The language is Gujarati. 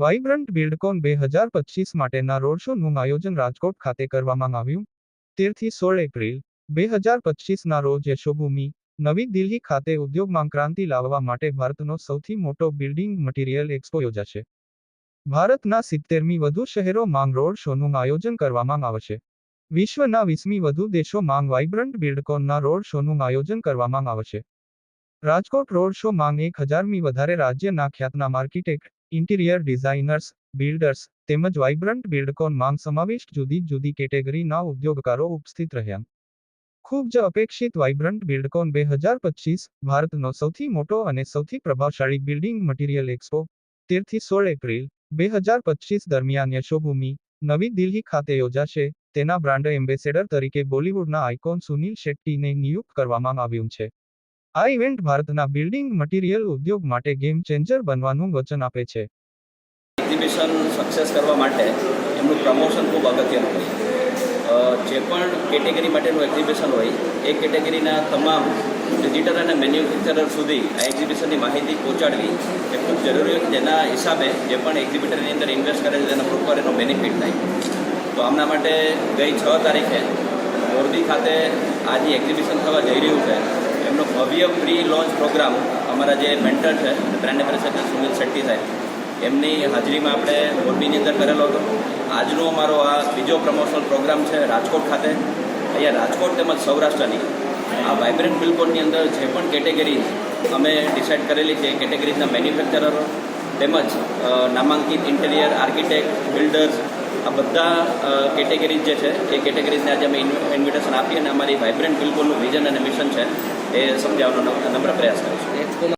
વાઇબ્રન્ટ બિલ્ડકોન બે હજાર પચીસ માટેના રોડ શોનું આયોજન રાજકોટ ખાતે કરવામાં આવ્યું. તેરથી સોળ એપ્રિલ બે હજાર પચીસના રોજ યશોભૂમિ નવી દિલ્હી ખાતે ઉદ્યોગમાં ક્રાંતિ લાવવા માટે ભારતનો સૌથી મોટો બિલ્ડિંગ મટીરિયલ એક્સપો યોજાશે. ભારતના સિત્તેરમી વધુ શહેરો માંગ રોડ શોનું આયોજન કરવામાં આવશે. વિશ્વના વીસમી વધુ દેશો માંગ વાઇબ્રન્ટ બિલ્ડકોનના રોડ શોનું આયોજન કરવામાં આવશે. રાજકોટ રોડ શો માંગ એક હજારમી વધારે રાજ્યના ખ્યાતનામ આર્કિટેક્ટ ઇન્ટિરિયર ડિઝાઇનર્સ બિલ્ડર્સ તેમજ વાઇબ્રન્ટ બિલ્ડકોન માંગ સમાવિષ્ટ જુદી જુદી કેટેગરીના ઉદ્યોગકારો ઉપસ્થિત રહ્યા. ખૂબ જ અપેક્ષિત વાઇબ્રન્ટ બિલ્ડકોન બે હજાર પચીસ ભારતનો સૌથી મોટો અને સૌથી પ્રભાવશાળી બિલ્ડિંગ મટીરિયલ એક્સપો તેરથી સોળ એપ્રિલ, બે હજાર પચીસ દરમિયાન યશોભૂમિ, નવી દિલ્હી ખાતે યોજાશે, તેના બ્રાન્ડ એમ્બેસેડર તરીકે બોલિવૂડના આઇકોન સુનિલ શેટ્ટીને નિયુક્ત કરવામાં આવ્યું છે. આ ઇવેન્ટ ભારતના બિલ્ડિંગ મટીરિયલ ઉદ્યોગ માટે ગેમ ચેન્જર બનવાનું વચન આપે છે. એક્ઝિબિશન સક્સેસ કરવા માટે એમનું પ્રમોશન ખૂબ અગત્યનું હોય. જે પણ કેટેગરી માટેનું એક્ઝિબિશન હોય, એ કેટેગરીના તમામ ડિજિટલ અને મેન્યુફેક્ચરર સુધી આ એક્ઝિબિશનની માહિતી પહોંચાડવી એ ખૂબ જરૂરી હોય. જેના હિસાબે જે પણ એક્ઝિબિટરની અંદર ઇન્વેસ્ટ કરે છે તેના પ્રોપર એનો બેનિફિટ થાય. તો આમના માટે ગઈ છ તારીખે મોરબી ખાતે આ એક્ઝિબિશન થવા જઈ રહ્યું છે. ભવ્ય પ્રી લોન્ચ પ્રોગ્રામ અમારા જે મેન્ટર છે, બ્રાન્ડ એમ્બેસેડર સુનિલ શેટ્ટી સાહેબ, એમની હાજરીમાં આપણે મોરબીની અંદર કરેલો હતો. આજનો અમારો આ બીજો પ્રમોશનલ પ્રોગ્રામ છે રાજકોટ ખાતે. અહીંયા રાજકોટ તેમજ સૌરાષ્ટ્રની આ વાઇબ્રન્ટ બિલ્કોનની અંદર જે પણ કેટેગરી અમે ડિસાઇડ કરેલી છે, એ કેટેગરીઝના મેન્યુફેક્ચરરો તેમજ નામાંકિત ઇન્ટેરિયર આર્કિટેક્ટ બિલ્ડર્સ આ બધા કેટેગરીઝ જે છે, એ કેટેગરીઝને આજે અમે ઇન્વિટેશન આપી અને અમારી વાઇબ્રન્ટ બિલકુલનું વિઝન અને મિશન છે, એ સમજાવવાનો નમ્ર પ્રયાસ કરીશું